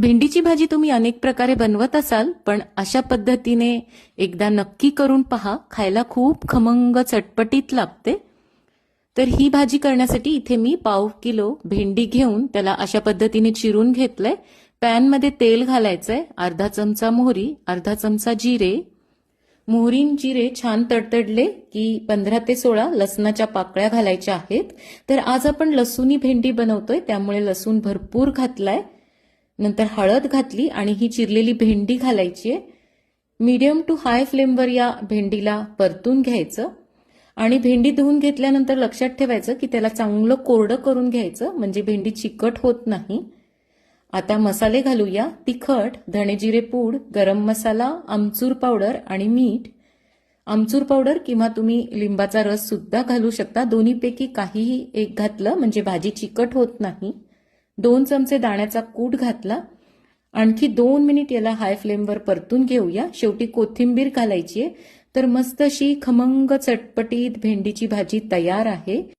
भेंडीची भाजी तुम्ही अनेक प्रकारे बनवत असाल पण अशा पद्धतीने एकदा नक्की करून पहा. खायला खूप खमंग चटपटीत लागते. तर ही भाजी करण्यासाठी इथे मी पाव किलो भेंडी घेऊन त्याला अशा पद्धतीने चिरून घेतलंय. पॅनमध्ये तेल घालायचंय. अर्धा चमचा मोहरी अर्धा चमचा जिरे. मोहरीन जिरे छान तडतडले की पंधरा ते सोळा लसणाच्या पाकळ्या घालायच्या आहेत. तर आज आपण लसूणी भेंडी बनवतोय त्यामुळे लसूण भरपूर घातलाय. नंतर हळद घातली आणि ही चिरलेली भेंडी घालायची आहे. मीडियम टू हाय फ्लेमवर या भेंडीला परतून घ्यायचं. आणि भेंडी धुवून घेतल्यानंतर लक्षात ठेवायचं की त्याला चांगलं कोरडं करून घ्यायचं म्हणजे भेंडी चिकट होत नाही. आता मसाले घालूया. तिखट धणेजिरे पूड गरम मसाला आमचूर पावडर आणि मीठ. आमचूर पावडर किंवा तुम्ही लिंबाचा रस सुद्धा घालू शकता. दोन्हीपैकी काहीही एक घातलं म्हणजे भाजी चिकट होत नाही. दोन चमचे दाण्याचा कूट घातला. आणखी दोन मिनिट याला हाय फ्लेमवर परतून घेऊया. शेवटी कोथिंबीर घालायची आहे. तर मस्त अशी खमंग चटपटीत भेंडीची भाजी तयार आहे.